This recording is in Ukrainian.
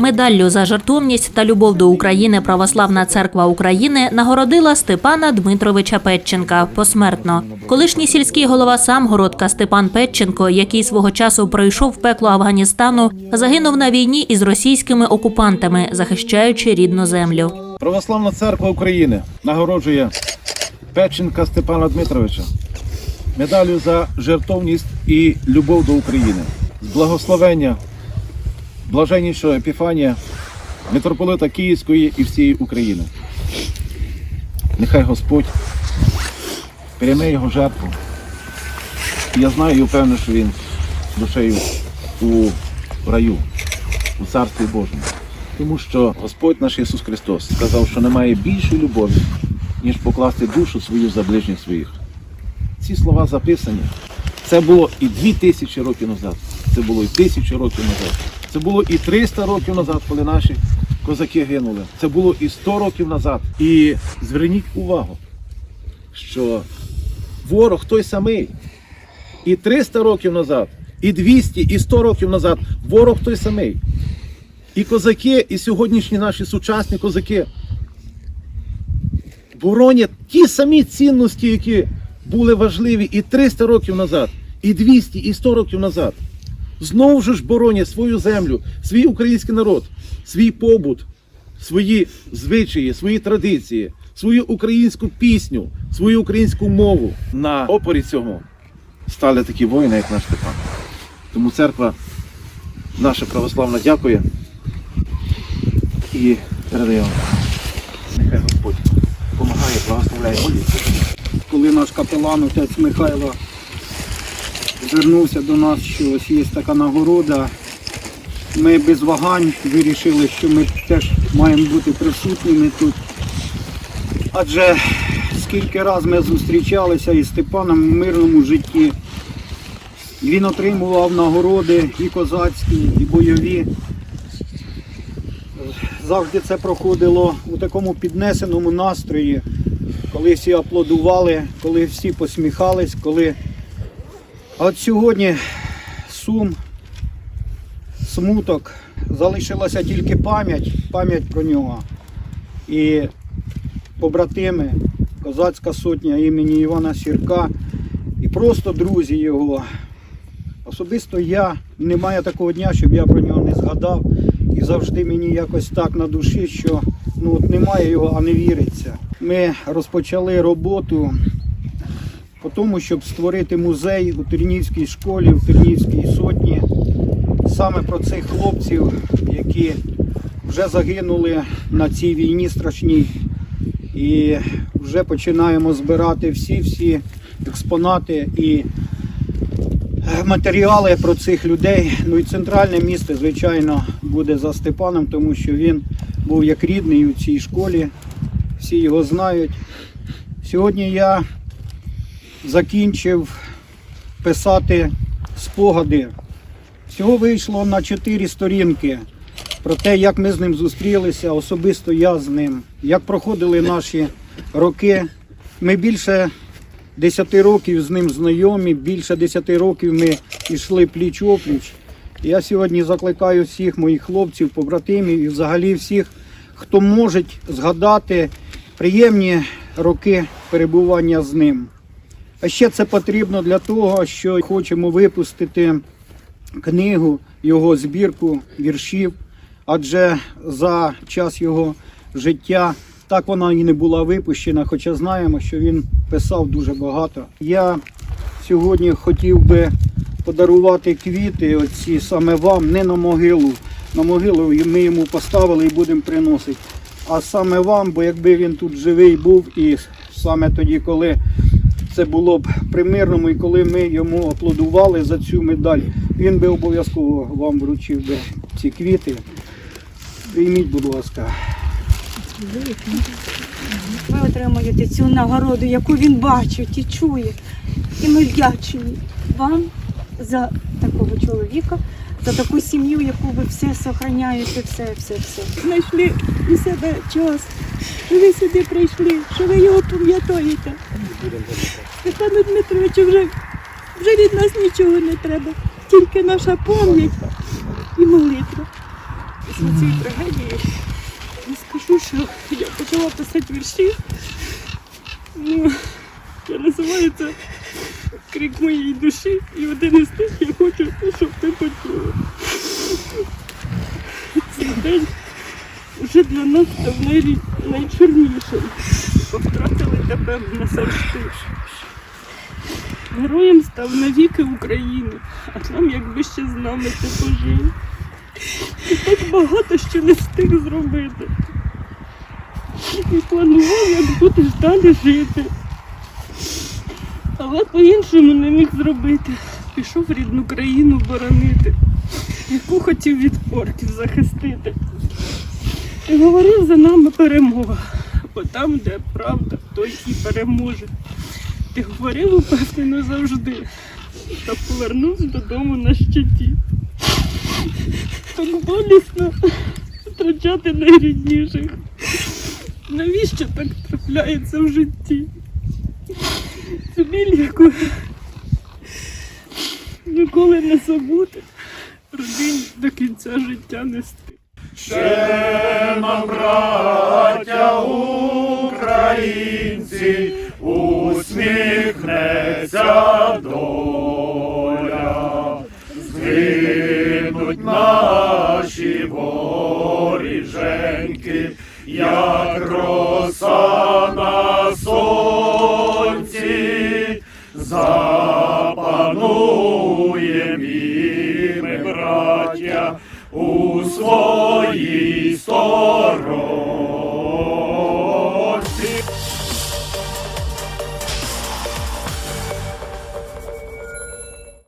Медаллю за жертовність та любов до України Православна церква України нагородила Степана Дмитровича Петченка посмертно. Колишній сільський голова Самгородка Степан Петченко, який свого часу пройшов пекло Афганістану, загинув на війні із російськими окупантами, захищаючи рідну землю. Православна церква України нагороджує Печенка Степана Дмитровича медаллю за жертовність і любов до України, з благословення блаженнішого Епіфанія, митрополита Київської і всієї України. Нехай Господь прийме його жертву. Я знаю і впевнений, що він душею у раю, у Царстві Божому. Тому що Господь наш Ісус Христос сказав, що немає більшої любові, ніж покласти душу свою за ближніх своїх. Ці слова записані. Це було і дві тисячі років назад, це було і тисячу років назад, це було і 300 років назад, коли наші козаки гинули. Це було і 100 років назад. І зверніть увагу, що ворог той самий. І 300 років назад, і 200, і 100 років назад ворог той самий. І козаки, і сьогоднішні наші сучасні козаки боронять ті самі цінності, які були важливі і 300 років назад, і 200, і 100 років назад. Знову ж боронять свою землю, свій український народ, свій побут, свої звичаї, свої традиції, свою українську пісню, свою українську мову. На опорі цього стали такі воїни, як наш Степан. Тому церква наша православна дякує і передає. Нехай Господь допомагає, благословляє коли наш капелан, отець Михайло, звернувся до нас, що ось є така нагорода, ми без вагань вирішили, що ми теж маємо бути присутніми тут. Адже скільки раз ми зустрічалися із Степаном в мирному житті. Він отримував нагороди і козацькі, і бойові. Завжди це проходило у такому піднесеному настрої, коли всі аплодували, коли всі посміхались, коли. А от сьогодні сум, смуток, залишилася тільки пам'ять, пам'ять про нього. І побратими, козацька сотня імені Івана Сірка і просто друзі його. Особисто я немає такого дня, щоб я про нього не згадав. І завжди мені якось так на душі, що ну от немає його, а не віриться. Ми розпочали роботу по тому, щоб створити музей у Тернівській школі, в Тернівській сотні. Саме про цих хлопців, які вже загинули на цій війні страшній. І вже починаємо збирати всі-всі експонати і е, матеріали про цих людей. Ну і центральне місце, звичайно, буде за Степаном, тому що він був як рідний у цій школі. Всі його знають. Сьогодні я закінчив писати спогади. Всього вийшло на чотири сторінки про те, як ми з ним зустрілися, особисто я з ним, як проходили наші роки. Ми більше 10 років з ним знайомі, більше 10 років ми йшли пліч опліч. Я сьогодні закликаю всіх моїх хлопців, побратимів і взагалі всіх, хто може згадати приємні роки перебування з ним. А ще це потрібно для того, що хочемо випустити книгу, його збірку віршів, адже за час його життя так вона і не була випущена, хоча знаємо, що він писав дуже багато. Я сьогодні хотів би подарувати квіти, оці саме вам, не на могилу. На могилу ми йому поставили і будемо приносити. А саме вам, бо якби він тут живий був, і саме тоді, коли це було б при мирному, і коли ми йому аплодували за цю медаль, він би обов'язково вам вручив би ці квіти. Прийміть, будь ласка. Ви отримуєте цю нагороду, яку він бачить і чує. І ми вдячні вам за такого чоловіка, за таку сім'ю, яку ви все сохраняєте, все, все, все. Знайшли у себе час, що ви сюди прийшли, що ви його пам'ятаєте. Степану Дмитровичу вже, вже від нас нічого не треба, тільки наша пам'ять і молитва. після цієї трагедії я скажу, що я почала писати вірші. Ну, я називаю це крик моєї душі, і один із тих я хочу, щоб ти почула. Цей день вже для нас най- найчорнішим, бо втратили тебе назавжди. Героєм став навіки України, а нам якби ще з нами ти пожив. І так багато що не встиг зробити. І планував, як будеш далі жити. Але по-іншому не міг зробити. Пішов рідну країну боронити, яку хотів від орків захистити. І говорив за нами перемога, бо там, де правда, той і переможе. Ти говорив упевнено завжди, та повернувся додому на щиті. Так болісно втрачати найрідніших. Навіщо так трапляється в житті? Цю біль, яку ніколи не забути, родині до кінця життя нести нам, браття українці, усміхнеться доля, згинуть наші воріженьки, як роса на сонці, запанує ми, браття у своїй стороні.